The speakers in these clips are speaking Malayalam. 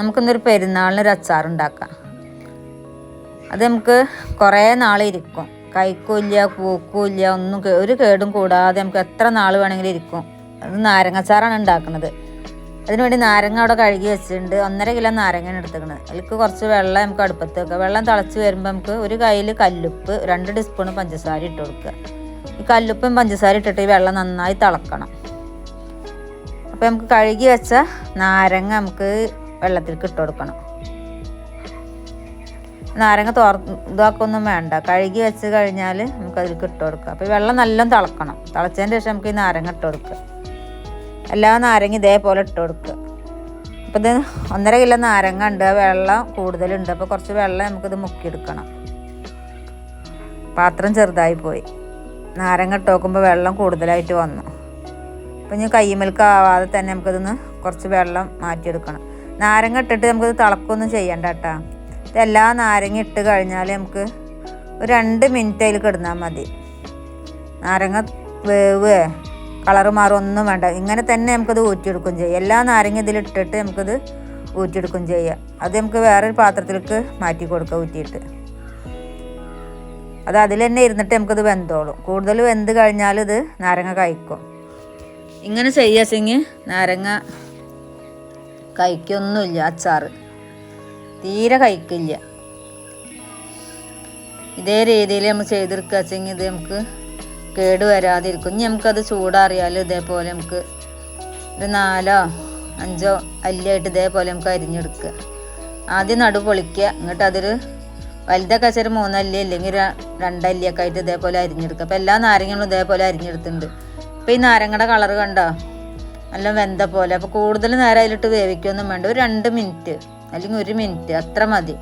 നമുക്കിന്നൊരു പെരുന്നാളിനൊരു അച്ചാർ ഉണ്ടാക്കാം അത് നമുക്ക് കുറേ നാൾ ഇരിക്കും. കഴിക്കൂല്ല പൂക്കൂല്ല ഒന്നും ഒരു കേടും കൂടാതെ നമുക്ക് എത്ര നാൾ വേണമെങ്കിലും ഇരിക്കും. അത് നാരങ്ങച്ചാറാണ് ഉണ്ടാക്കുന്നത്. അതിനുവേണ്ടി നാരങ്ങ അവിടെ കഴുകി വെച്ചിട്ടുണ്ട്. ഒന്നര കിലോ നാരങ്ങയാണ് എടുത്തേക്കുന്നത് അതിലേക്ക് കുറച്ച് വെള്ളം നമുക്ക് അടുപ്പത്ത് വെക്കുക വെള്ളം തിളച്ച് വരുമ്പോൾ നമുക്ക് ഒരു കയ്യിൽ കല്ലുപ്പ് രണ്ട് ടീസ്പൂൺ പഞ്ചസാര ഇട്ട് കൊടുക്കുക. ഈ കല്ലുപ്പും പഞ്ചസാര ഇട്ടിട്ട് ഈ വെള്ളം നന്നായി തിളക്കണം. അപ്പോൾ നമുക്ക് കഴുകി വെച്ച നാരങ്ങ നമുക്ക് വെള്ളത്തിലേക്ക് ഇട്ട് കൊടുക്കണം. നാരങ്ങ തോർ ഇതാക്കൊന്നും വേണ്ട. കഴുകി വെച്ച് കഴിഞ്ഞാൽ നമുക്ക് അതിലേക്ക് ഇട്ട് കൊടുക്കാം. അപ്പോൾ വെള്ളം നല്ല തിളക്കണം. തിളച്ചതിന് ശേഷം നമുക്ക് ഈ നാരങ്ങ ഇട്ട് കൊടുക്കുക എല്ലാ നാരങ്ങ ഇതേപോലെ ഇട്ട് കൊടുക്കുക. അപ്പോൾ ഇത് ഒന്നര കിലോ നാരങ്ങ ഉണ്ട്. വെള്ളം കൂടുതലുണ്ട്. അപ്പോൾ കുറച്ച് വെള്ളം നമുക്കിത് മുക്കിയെടുക്കണം. പാത്രം ചെറുതായി പോയി. നാരങ്ങ ഇട്ട് നോക്കുമ്പോൾ വെള്ളം കൂടുതലായിട്ട് വന്നു. അപ്പോൾ ഇനി കയ്യുമൽക്കാവാതെ തന്നെ നമുക്കിതൊന്ന് കുറച്ച് വെള്ളം മാറ്റിയെടുക്കണം. നാരങ്ങ ഇട്ടിട്ട് നമുക്കത് തിളക്കൊന്നും ചെയ്യണ്ട കേട്ടോ. ഇതെല്ലാ നാരങ്ങ ഇട്ട് കഴിഞ്ഞാൽ നമുക്ക് ഒരു രണ്ട് മിനിറ്റ് അതിൽ കിടന്നാൽ മതി. നാരങ്ങ വേവ് കളറ് മാറൊന്നും വേണ്ട. ഇങ്ങനെ തന്നെ നമുക്കത് ഊറ്റിയെടുക്കും ചെയ്യാം. എല്ലാ നാരങ്ങ ഇതിലിട്ടിട്ട് നമുക്കത് ഊറ്റിയെടുക്കും ചെയ്യാം. അത് നമുക്ക് വേറൊരു പാത്രത്തിലേക്ക് മാറ്റി കൊടുക്കുക ഊറ്റിയിട്ട്. അത് അതിൽ തന്നെ ഇരുന്നിട്ട് നമുക്കത് വെന്തോളും. കൂടുതൽ വെന്ത് കഴിഞ്ഞാൽ ഇത് നാരങ്ങ കഴിക്കും. ഇങ്ങനെ ചെയ്യാച്ചെങ്കിൽ നാരങ്ങ കഴിക്കൊന്നുമില്ല അച്ചാറ്. തീരെ കഴിക്കില്ല. ഇതേ രീതിയിൽ നമ്മൾ ചെയ്തെടുക്കുക വെച്ചെങ്കിൽ ഇത് നമുക്ക് കേട് വരാതിരിക്കും. ഇനി നമുക്കത് ചൂടാറിയാലും ഇതേപോലെ നമുക്ക് ഒരു നാലോ അഞ്ചോ അല്ലിയായിട്ട് ഇതേപോലെ നമുക്ക് അരിഞ്ഞെടുക്കുക. ആദ്യം നടു പൊളിക്കുക. എന്നിട്ട് അതൊരു വലുതൊക്കെ വെച്ചൊരു മൂന്നല്ലി അല്ലെങ്കിൽ രണ്ടല്ലിയൊക്കെ ആയിട്ട് ഇതേപോലെ അരിഞ്ഞെടുക്കുക. അപ്പോൾ എല്ലാ നാരങ്ങളും ഇതേപോലെ അരിഞ്ഞെടുത്തിട്ടുണ്ട്. ഇപ്പോൾ ഈ നാരങ്ങയുടെ കളർ കണ്ടോ? നല്ല വെന്ത പോലെ. അപ്പോൾ കൂടുതൽ നേരം അതിലിട്ട് വേവിക്കൊന്നും വേണ്ട. ഒരു രണ്ട് മിനിറ്റ് അല്ലെങ്കിൽ ഒരു മിനിറ്റ് അത്ര മതി.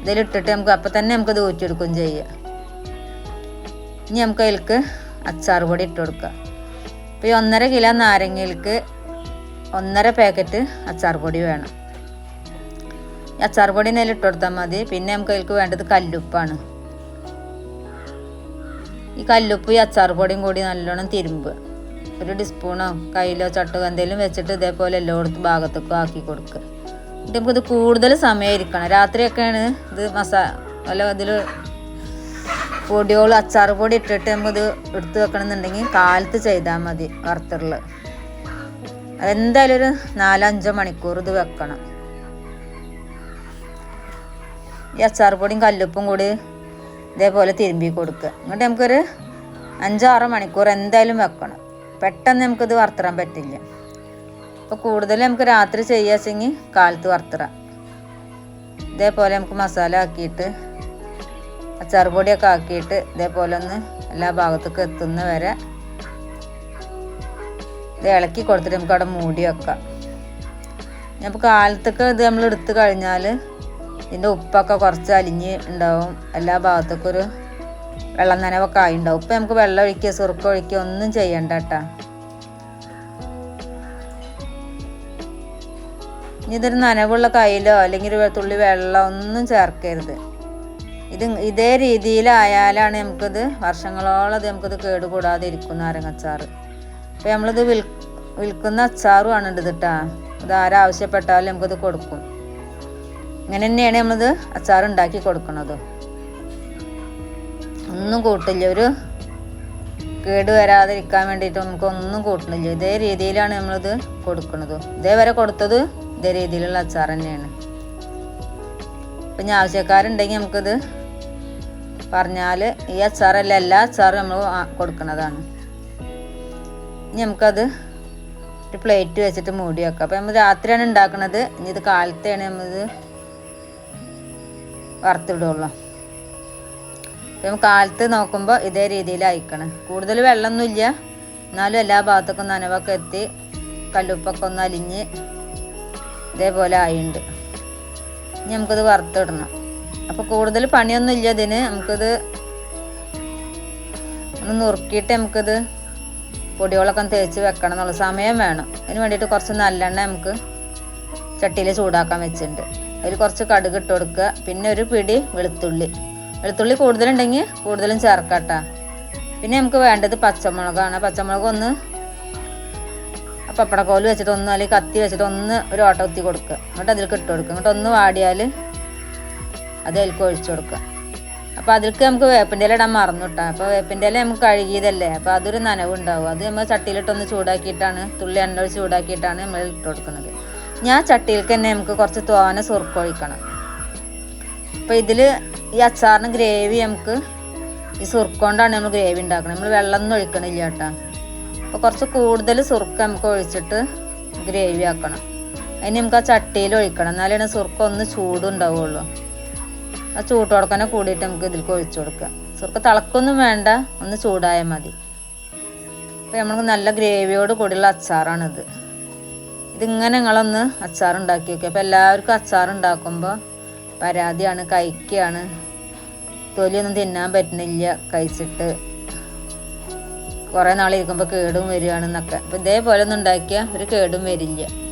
ഇതിലിട്ടിട്ട് നമുക്ക് അപ്പം തന്നെ നമുക്കത് ഊറ്റിയെടുക്കുകയും ചെയ്യാം. ഇനി നമുക്ക് അതിലേക്ക് അച്ചാർ പൊടി ഇട്ട് കൊടുക്കാം. അപ്പോൾ ഈ ഒന്നര കിലോ നാരങ്ങയിലേക്ക് ഒന്നര പാക്കറ്റ് അച്ചാർ പൊടി വേണം. ഈ അച്ചാർ പൊടി നേരം ഇട്ട് കൊടുത്താൽ മതി. പിന്നെ നമുക്ക് അതിലേക്ക് വേണ്ടത് കല്ലുപ്പാണ്. ഈ കല്ലുപ്പ് ഈ അച്ചാർ പൊടിയും കൂടി നല്ലോണം തിരുമ്പുക ഒരു ടീസ്പൂണോ കയ്യിലോ ചട്ടോ എന്തെങ്കിലും വെച്ചിട്ട് ഇതേപോലെ എല്ലായിടത്തും ഭാഗത്തൊക്കെ ആക്കി കൊടുക്കുക എന്നിട്ട് നമുക്കിത് കൂടുതൽ സമയം ഇരിക്കണം രാത്രിയൊക്കെയാണ് ഇത് മസാല അല്ല ഇതിൽ പൊടിയോൾ അച്ചാർ പൊടി ഇട്ടിട്ട് നമുക്കിത് എടുത്ത് വെക്കണമെന്നുണ്ടെങ്കിൽ കാലത്ത് ചെയ്താൽ മതി വറുത്തുള്ള അതെന്തായാലും ഒരു നാലഞ്ചോ മണിക്കൂർ ഇത് വെക്കണം. ഈ അച്ചാർ പൊടിയും കല്ലുപ്പും കൂടി ഇതേപോലെ തിരുമ്പി കൊടുക്കുക എന്നിട്ട് നമുക്കൊരു അഞ്ചോ ആറോ മണിക്കൂർ എന്തായാലും വെക്കണം. പെട്ടെന്ന് നമുക്കിത് വറുത്തരാൻ പറ്റില്ല. അപ്പോൾ കൂടുതൽ നമുക്ക് രാത്രി ചെയ്യാച്ചെങ്കിൽ കാലത്ത് വറുത്തിടാം. ഇതേപോലെ നമുക്ക് മസാല ആക്കിയിട്ട് അച്ചാർ പൊടിയൊക്കെ ആക്കിയിട്ട് ഇതേപോലെ ഒന്ന് എല്ലാ ഭാഗത്തേക്കും എത്തുന്ന വരെ ഇത് ഇളക്കി കൊടുത്തിട്ട് നമുക്ക് അവിടെ മൂടി വെക്കാം. അപ്പോൾ കാലത്തൊക്കെ ഇത് നമ്മൾ എടുത്തു കഴിഞ്ഞാൽ ഇതിന്റെ ഉപ്പൊക്കെ കുറച്ച് അലിഞ്ഞ് ഉണ്ടാവും. എല്ലാ ഭാഗത്തേക്കും ഒരു വെള്ളം നനവൊക്കെ ആയി ഉണ്ടാവും ഇപ്പം നമുക്ക് വെള്ളം ഒഴിക്കുക സുറുക്ക ഒഴിക്കുക ഒന്നും ചെയ്യണ്ട കേട്ടോ ഇതൊരു നനവുള്ള കയ്യിലോ അല്ലെങ്കിൽ ഒരു തുള്ളി വെള്ളം ഒന്നും ചേർക്കരുത്. ഇത് ഇതേ രീതിയിലായാലാണ് നമുക്കിത് വർഷങ്ങളോളം ഇത് നമുക്കിത് കേടുകൂടാതെ ഇരിക്കുന്ന നാരങ്ങച്ചാറ്. അപ്പോൾ നമ്മളിത് വിൽ വിൽക്കുന്ന അച്ചാറുമാണ് ഇത് കേട്ടോ ഇത് ആരാവശ്യപ്പെട്ടാലും നമുക്കിത് കൊടുക്കും. ഇങ്ങനെ തന്നെയാണ് നമ്മളിത് അച്ചാർ ഉണ്ടാക്കി കൊടുക്കുന്നത് ഒന്നും കൂട്ടില്ല. ഒരു കേട് വരാതിരിക്കാൻ വേണ്ടിയിട്ട് നമുക്ക് ഒന്നും കൂട്ടുന്നില്ല ഇതേ രീതിയിലാണ് നമ്മളിത് കൊടുക്കുന്നത് ഇതേവരെ കൊടുത്തത് ഇതേ രീതിയിലുള്ള അച്ചാർ തന്നെയാണ്. അപ്പം ഇനി ആവശ്യക്കാരുണ്ടെങ്കിൽ നമുക്കിത് പറഞ്ഞാൽ ഈ അച്ചാറല്ല എല്ലാ അച്ചാറും നമ്മൾ കൊടുക്കുന്നതാണ് ഇനി നമുക്കത് ഒരു പ്ലേറ്റ് വെച്ചിട്ട് മൂടി വെക്കാം. അപ്പം നമ്മൾ രാത്രിയാണ് ഉണ്ടാക്കുന്നത് ഇനി ഇത് കാലത്തെയാണ് നമ്മളിത് വറുത്തിടുള്ളൂ. നമുക്ക് കാലത്ത് നോക്കുമ്പോൾ ഇതേ രീതിയിൽ അയക്കണം കൂടുതൽ വെള്ളമൊന്നുമില്ല. എന്നാലും എല്ലാ ഭാഗത്തേക്കും നനവൊക്കെ എത്തി കല്ലുപ്പൊക്കെ ഒന്ന് അലിഞ്ഞ് ഇതേപോലെ ആയിണ്ട്. ഇനി നമുക്കിത് വറുത്തിടണം. അപ്പോൾ കൂടുതൽ പണിയൊന്നുമില്ല ഇതിന്. നമുക്കിത് ഒന്ന് നുറുക്കിയിട്ട് നമുക്കിത് പൊടികളൊക്കെ ഒന്ന് തേച്ച് വെക്കണം എന്നുള്ള സമയം വേണം. അതിന് വേണ്ടിയിട്ട് കുറച്ച് നല്ലെണ്ണ നമുക്ക് ചട്ടിയിൽ ചൂടാക്കാൻ വെച്ചിട്ടുണ്ട്. അതിൽ കുറച്ച് കടുക് ഇട്ട് കൊടുക്കുക. പിന്നെ ഒരു പിടി വെളുത്തുള്ളി. വെളുത്തുള്ളി കൂടുതലുണ്ടെങ്കിൽ കൂടുതലും ചേർക്കാട്ടാ. പിന്നെ നമുക്ക് വേണ്ടത് പച്ചമുളകാണ്. പച്ചമുളക് ഒന്ന് പപ്പടക്കോൽ വെച്ചിട്ട് ഒന്ന് അല്ലെങ്കിൽ കത്തി വെച്ചിട്ട് ഒന്ന് ഒരു ഓട്ട കുത്തി കൊടുക്കുക. എന്നിട്ട് അതിലേക്ക് ഇട്ട് കൊടുക്കുക. എന്നിട്ട് ഒന്ന് വാടിയാൽ അത് അതിലേക്ക് ഒഴിച്ചു കൊടുക്കുക. അപ്പോൾ അതിലേക്ക് നമുക്ക് വേപ്പിന്റെ ഇല ഇടാൻ മറന്നു അപ്പോൾ വേപ്പിന്റെ ഇല നമുക്ക് കഴുകിയതല്ലേ. അപ്പോൾ അതൊരു നനവ് ഉണ്ടാവും അത് നമ്മൾ ചട്ടിയിലിട്ടൊന്ന് ചൂടാക്കിയിട്ടാണ് തുള്ളി എണ്ണ ഒഴിച്ച് ചൂടാക്കിയിട്ടാണ് നമ്മൾ ഇട്ട് കൊടുക്കുന്നത്. ഞാൻ ചട്ടിയിലേക്ക് തന്നെ നമുക്ക് കുറച്ച് തോന സുറുക്ക ഒഴിക്കണം. അപ്പോൾ ഇതിൽ ഈ അച്ചാറിന് ഗ്രേവി നമുക്ക് ഈ സുർക്കൊണ്ടാണ് നമ്മൾ ഗ്രേവി ഉണ്ടാക്കുന്നത് നമ്മൾ വെള്ളം ഒന്നും ഒഴിക്കണില്ല കേട്ടോ. അപ്പോൾ കുറച്ച് കൂടുതൽ സുർക്ക നമുക്ക് ഒഴിച്ചിട്ട് ഗ്രേവി ആക്കണം. അതിന് നമുക്ക് ആ ചട്ടിയിൽ ഒഴിക്കണം. എന്നാലാണ് സുർക്ക ഒന്ന് ചൂടുണ്ടാവുള്ളൂ. ആ ചൂട്ടോടക്കനെ കൂടിയിട്ട് നമുക്ക് ഇതിലേക്ക് ഒഴിച്ചു കൊടുക്കാം. സുർക്ക തിളക്കൊന്നും വേണ്ട ഒന്ന് ചൂടായാൽ മതി. അപ്പോൾ നമുക്ക് നല്ല ഗ്രേവിയോട് കൂടിയുള്ള അച്ചാറാണിത്. ഇതിങ്ങനെ നിങ്ങളൊന്ന് അച്ചാർ ഉണ്ടാക്കി വെക്കുക അപ്പോൾ എല്ലാവർക്കും അച്ചാർ ഉണ്ടാക്കുമ്പോൾ പരാതിയാണ് കഴിക്കുകയാണ് തൊലിയൊന്നും തിന്നാൻ പറ്റുന്നില്ല കഴിച്ചിട്ട്. കുറേ നാൾ ഇരിക്കുമ്പോൾ കേടും വരികയാണെന്നൊക്കെ. അപ്പോൾ ഇതേപോലെ ഒന്നും ഉണ്ടാക്കിയാൽ ഒരു കേടും വരില്ല.